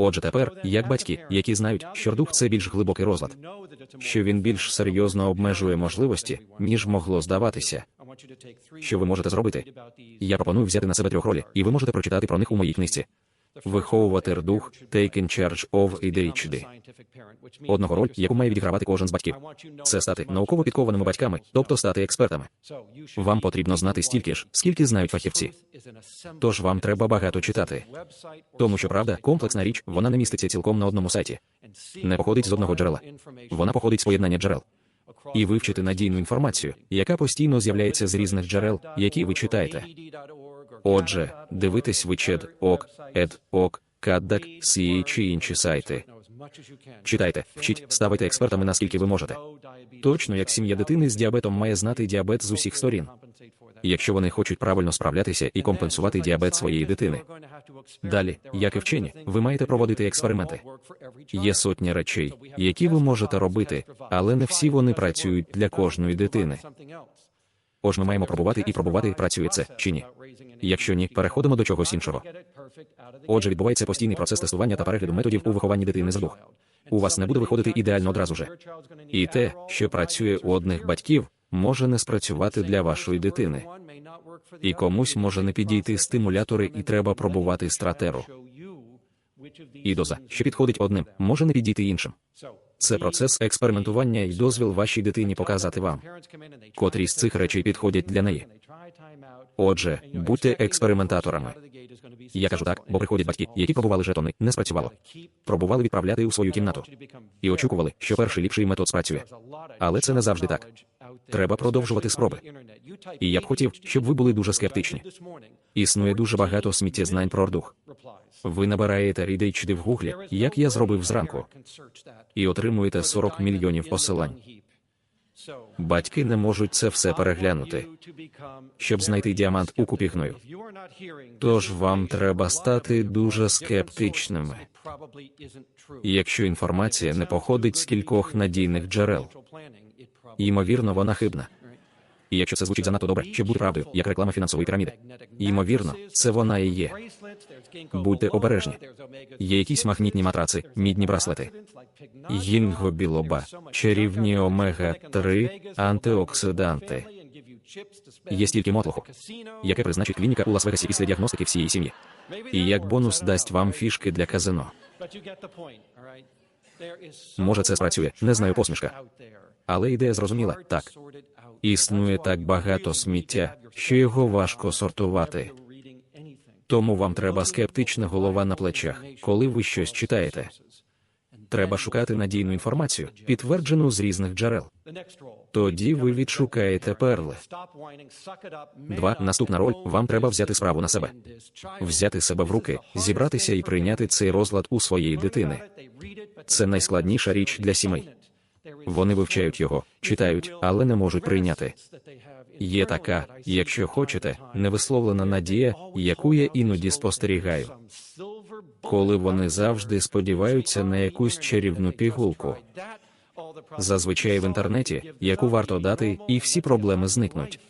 Отже, тепер, як батьки, які знають, що дух це більш глибокий розлад, що він більш серйозно обмежує можливості, ніж могло здаватися. Що ви можете зробити? Я пропоную взяти на себе трьох ролі, і ви можете прочитати про них у моїй книжці. Виховувати рдух Taking Charge of ADHD. Одного роль, яку має відігравати кожен з батьків. Це стати науково підкованими батьками, тобто стати експертами. Вам потрібно знати стільки ж, скільки знають фахівці. Тож вам треба багато читати. Тому що правда, комплексна річ, вона не міститься цілком на одному сайті. Не походить з одного джерела. Вона походить з поєднання джерел. І вивчити надійну інформацію, яка постійно з'являється з різних джерел, які ви читаєте. Отже, дивитесь ви чед, ок, ед, ок, каддак, сі чи інші сайти. Читайте, вчіть, ставайте експертами наскільки ви можете. Точно як сім'я дитини з діабетом має знати діабет з усіх сторін. Якщо вони хочуть правильно справлятися і компенсувати діабет своєї дитини. Далі, як і вчені, ви маєте проводити експерименти. Є сотні речей, які ви можете робити, але не всі вони працюють для кожної дитини. Отже, ми маємо пробувати і пробувати, працює це чи ні. Якщо ні, переходимо до чогось іншого. Отже, відбувається постійний процес тестування та перегляду методів у вихованні дитини з дух. У вас не буде виходити ідеально одразу же. І те, що працює у одних батьків, може не спрацювати для вашої дитини. І комусь може не підійти стимулятори, і треба пробувати стратеру. І доза, що підходить одним, може не підійти іншим. Це процес експериментування і дозвіл вашій дитині показати вам, котрі з цих речей підходять для неї. Отже, будьте експериментаторами. Я кажу так, бо приходять батьки, які пробували жетони, не спрацювало. Пробували відправляти у свою кімнату і очікували, що перший ліпший метод спрацює. Але це не завжди так. Треба продовжувати спроби. І я б хотів, щоб ви були дуже скептичні. Існує дуже багато сміттєзнань про ордух. Ви набираєте ADHD в гуглі, як я зробив зранку, і отримуєте 40 мільйонів посилань. Батьки не можуть це все переглянути, щоб знайти діамант у купі гною. Тож вам треба стати дуже скептичними, якщо інформація не походить з кількох надійних джерел. Ймовірно, вона хибна. І якщо це звучить занадто добре, щоб бути правдою, як реклама фінансової піраміди. Ймовірно, це вона і є. Будьте обережні. Є якісь магнітні матраци, мідні браслети, гінго білоба, чарівні омега 3 антиоксиданти. Є стільки мотлуху, яке призначить клініка у Лас-Вегасі після діагностики всієї сім'ї. І як бонус дасть вам фішки для казино. Може, це спрацює, не знаю посмішка. Але ідея зрозуміла так. Існує так багато сміття, що його важко сортувати. Тому вам треба скептична голова на плечах, коли ви щось читаєте. Треба шукати надійну інформацію, підтверджену з різних джерел. Тоді ви відшукаєте перли. Два наступна роль вам треба взяти справу на себе, взяти себе в руки, зібратися і прийняти цей розлад у своєї дитини. Це найскладніша річ для сімей. Вони вивчають його, читають, але не можуть прийняти. Є така, якщо хочете, невисловлена надія, яку я іноді спостерігаю. Коли вони завжди сподіваються на якусь чарівну пігулку. Зазвичай в інтернеті, яку варто дати, і всі проблеми зникнуть.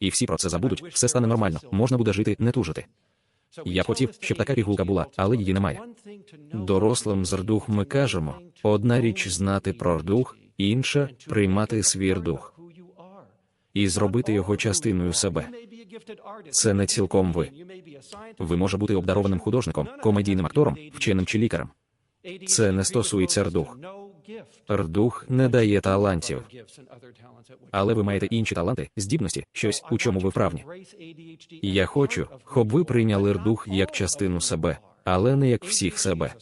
І всі про це забудуть, все стане нормально, можна буде жити, не тужити. Я хотів, щоб така пігулка була, але її немає. Дорослим з рдух ми кажемо: одна річ знати про рдух, інша приймати свій рдух і зробити його частиною себе. Це не цілком ви. Ви може бути обдарованим художником, комедійним актором, вченим чи лікарем. Це не стосується рдух. Рдух не дає талантів. Але ви маєте інші таланти, здібності, щось, у чому ви вправні. Я хочу, щоб ви прийняли рдух як частину себе, але не як всіх себе.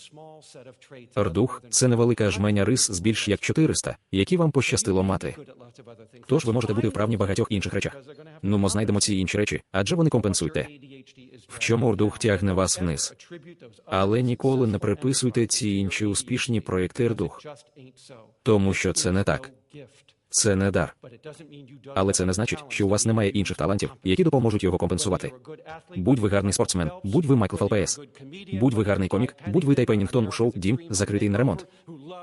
Рдух це невелика жменя рис з більш як 400, які вам пощастило мати. Тож ви можете бути вправні в багатьох інших речах. Ну, ми знайдемо ці інші речі, адже вони компенсуйте. В чому рдух тягне вас вниз? Але ніколи не приписуйте ці інші успішні проєкти рдух. Тому що це не так. Це не дар. Але це не значить, що у вас немає інших талантів, які допоможуть його компенсувати. Будь ви гарний спортсмен, будь ви Майкл Фелпес, будь ви гарний комік, будь ви Тай Пеннінгтон у шоу Дім, закритий на ремонт,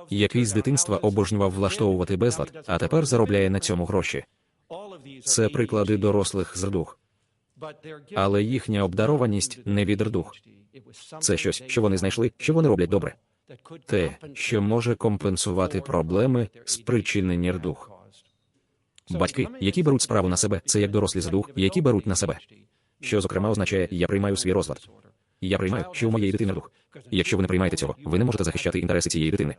який з дитинства обожнював влаштовувати безлад, а тепер заробляє на цьому гроші. Це приклади дорослих з рдух. Але їхня обдарованість не від рдух. Це щось, що вони знайшли, що вони роблять добре. Те, що може компенсувати проблеми, спричинені рдух. Батьки, які беруть справу на себе, це як дорослі за дух, які беруть на себе. Що, зокрема, означає, я приймаю свій розлад. Я приймаю, що у моєї дитини дух. Якщо ви не приймаєте цього, ви не можете захищати інтереси цієї дитини.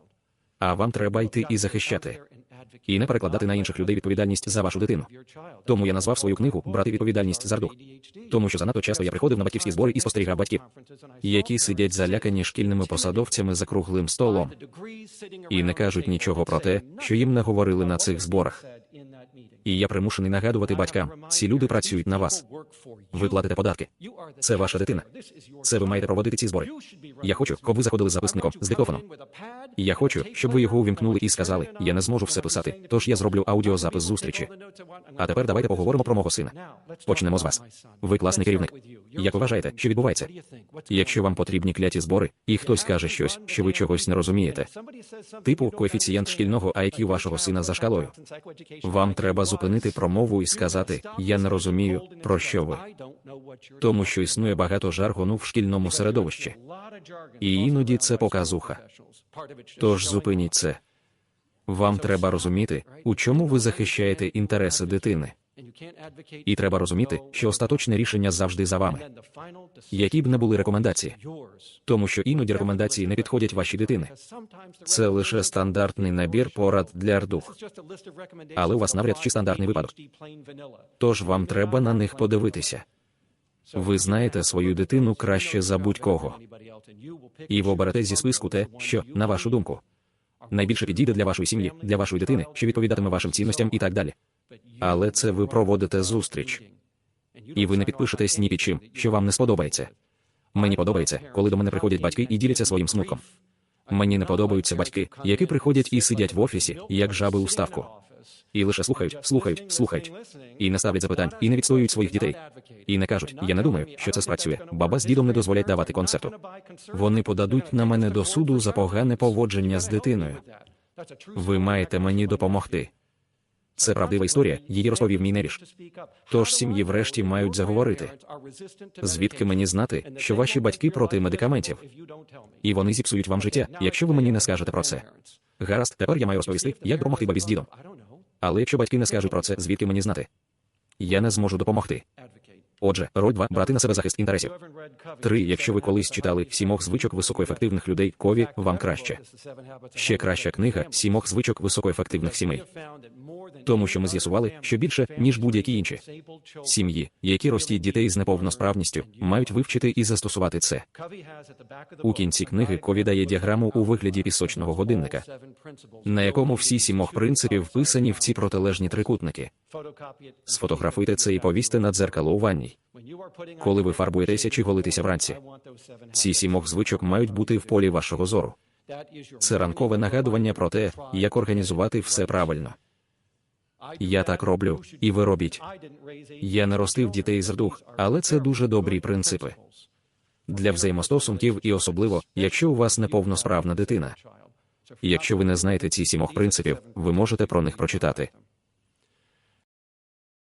А вам треба йти і захищати, і не перекладати на інших людей відповідальність за вашу дитину. Тому я назвав свою книгу Брати відповідальність за дух. Тому що занадто часто я приходив на батьківські збори і спостерігав батьків, які сидять залякані шкільними посадовцями за круглим столом і не кажуть нічого про те, що їм не говорили на цих зборах. І я примушений нагадувати батькам: ці люди працюють на вас. Ви платите податки. Це ваша дитина. Це ви маєте проводити ці збори. Я хочу, щоб ви заходили з записником з диктофоном. І я хочу, щоб ви його увімкнули і сказали: я не зможу все писати, тож я зроблю аудіозапис зустрічі. А тепер давайте поговоримо про мого сина. Почнемо з вас. Ви класний керівник. Як вважаєте, що відбувається? Якщо вам потрібні кляті збори, і хтось каже щось, що ви чогось не розумієте, типу коефіцієнт шкільного IQ вашого сина за шкалою. Вам треба зупинити промову і сказати: Я не розумію, про що ви. Тому що існує багато жаргону в шкільному середовищі. І іноді це показуха. Тож зупиніть це. Вам треба розуміти, у чому ви захищаєте інтереси дитини. І треба розуміти, що остаточне рішення завжди за вами. Які б не були рекомендації, тому що іноді рекомендації не підходять вашій дитини. Це лише стандартний набір порад для РДУХ. Але у вас навряд чи стандартний випадок. Тож вам треба на них подивитися. Ви знаєте свою дитину краще за будь-кого. І ви оберете зі списку те, що, на вашу думку, найбільше підійде для вашої сім'ї, для вашої дитини, що відповідатиме вашим цінностям і так далі. Але це ви проводите зустріч. І ви не підпишетесь ні під чим, що вам не сподобається. Мені подобається, коли до мене приходять батьки і діляться своїм смутком. Мені не подобаються батьки, які приходять і сидять в офісі, як жаби у ставку. І лише слухають, слухають, слухають. І не ставлять запитань, і не відстоюють своїх дітей. І не кажуть, я не думаю, що це спрацює. Баба з дідом не дозволять давати концерту. Вони подадуть на мене до суду за погане поводження з дитиною. Ви маєте мені допомогти. Це правдива історія, її розповів мій невіж. Тож сім'ї врешті мають заговорити. Звідки мені знати, що ваші батьки проти медикаментів? І вони зіпсують вам життя, якщо ви мені не скажете про це. Гаразд, тепер я маю розповісти, як допомогти бабі з дідом. Але якщо батьки не скажуть про це, звідки мені знати? Я не зможу допомогти. Отже, роль 2 – брати на себе захист інтересів. Три, якщо ви колись читали сімох звичок високоефективних людей, кові вам краще. Ще краща книга сімох звичок високоефективних сімей. Тому що ми з'ясували, що більше, ніж будь-які інші сім'ї, які ростіть дітей з неповносправністю, мають вивчити і застосувати це. У кінці книги Кові дає діаграму у вигляді пісочного годинника, на якому всі сімох принципів вписані в ці протилежні трикутники. Сфотографуйте це і повісьте на дзеркало у ванній. Коли ви фарбуєтеся чи голитеся вранці, ці сімох звичок мають бути в полі вашого зору. Це ранкове нагадування про те, як організувати все правильно. Я так роблю, і ви робіть. Я не ростив дітей з дух, але це дуже добрі принципи для взаємостосунків, і особливо, якщо у вас неповносправна дитина. Якщо ви не знаєте ці сімох принципів, ви можете про них прочитати.